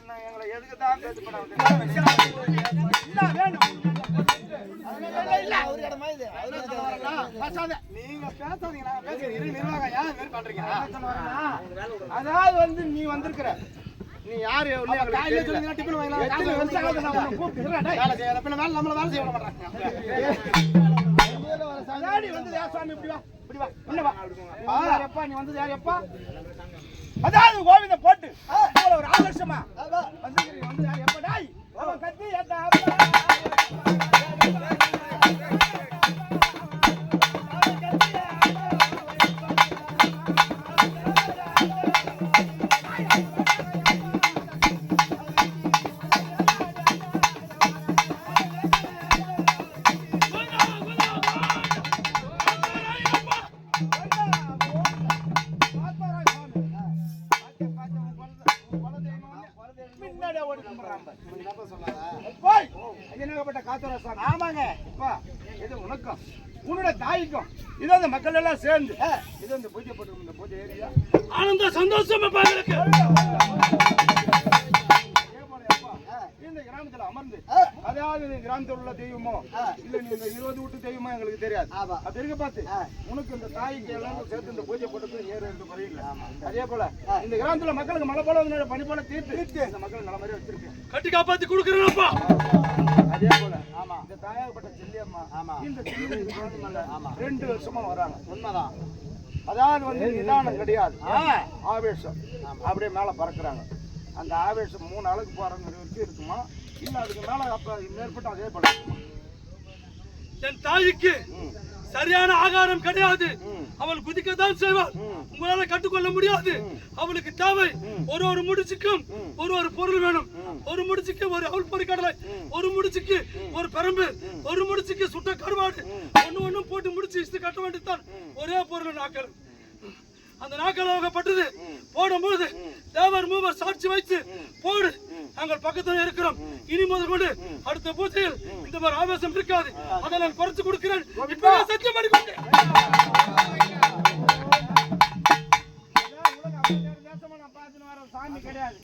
எங்களை எதுக்கு தான் பேச்சு பண்ண வந்தீங்க? என்ன வேணும் இல்ல, இல்ல, அவர் இடமா இது அவரு என்ன சொல்ல வரேன்னா, பேசாத. நீங்க பேசாதீங்க நான் பேசுறேன் இரு நிர்வாகம் ஏன் இது பண்றீங்க? அதாவது வந்து நீ வந்திருக்கிற. நீ யாரு? காலையில டிபன் வாங்கலாம். எத்தனை வருஷம் ஆகுது நான். வேலை பின்ன வேலை நம்மள வேலை செய்ய விட மாட்டாங்க. அதாடி வந்தது யார் சாமி? இப்படி வா இப்படி வா. வா. யாரப்பா நீ வந்தது யார் எப்பா? அதாவது கோவிந்த போட்டு. ஒரு ஆதர்சமா ஐயனாகப்பட்ட காத்தோர சாமி ஆமாங்க. அப்பா இது உனக்கும். உன்னோட தாய்க்கும் இது அந்த மக்கள் எல்லாம் சேர்ந்து இது அந்த பூஜை போட்டு இந்த பூஜை ஏரியா. ஆனந்த சந்தோஷம் எங்களுக்கு. இந்த கிராமத்துல அமர்ந்து அதாவது இந்த கிராமத்தில் உள்ள தெய்வமோ இல்ல நீ இந்த இருபது வீட்டு தெய்வமோ எங்களுக்கு தெரியாது. ஆமா. அப்படி இருக்க பார்த்து. உனக்கு இந்த தாய்க்கு எல்லாரும் சேர்த்து இந்த பூஜை போட்டு ஏறு என்று குறையில்லை. அதே போல இந்த கிராமத்துல மக்களுக்கு மழை போல வந்து பனி போல தீர்த்து இந்த மக்கள் நல்ல மாதிரி வச்சிருக்கேன். கட்டி காப்பாத்தி கொடுக்குறேன்ப்பா. அதே போல இந்த தாயாகப்பட்ட செல்லியம்மா இந்த குழந்தை மேல ரெண்டு வருஷமா வராங்க. உண்மைதான். அதாவது வந்து நிதானம் கிடையாது. ஆவேசம். அப்படியே மேல பறக்குறாங்க. அந்த ஆவேசம் மூணு அளவுக்கு போறாங்க வரைக்கும் இருக்குமா? இல்ல அதுக்கு மேல அப்ப மேற்பட்டு அதே இருக்குமா? என் தாய்க்கு சரியான ஆகாரம் கிடையாது. அவள் குதிக்கத்தான் செய்வாள். உங்களால கட்டுக்கொள்ள முடியாது. அவளுக்கு தேவை ஒரு ஒரு முடிச்சுக்கும் ஒரு ஒரு பொருள் வேணும். ஒரு முடிச்சுக்கு ஒரு அவள் பொறி கடலை ஒரு முடிச்சுக்கு ஒரு பெரம்பு. ஒரு முடிச்சுக்கு சுட்ட கருவாடு. ஒண்ணு ஒண்ணும் போட்டு முடிச்சு இஸ்து கட்ட வேண்டியதுதான். ஒரே பொருள் நாக்கள். அந்த நாக்கள் போடும்போது தேவர் மூவர் சாட்சி வைத்து போடு. நாங்கள் பக்கத்தில் இருக்கிறோம். இனி முதல் கொண்டு அடுத்த பூஜையில் இந்த மாதிரி ஆவேசம் இருக்காது. அதை நான் குறைச்சு கொடுக்கிறேன். இப்பவே சத்தியம் பண்ணி சாமி கிடையாது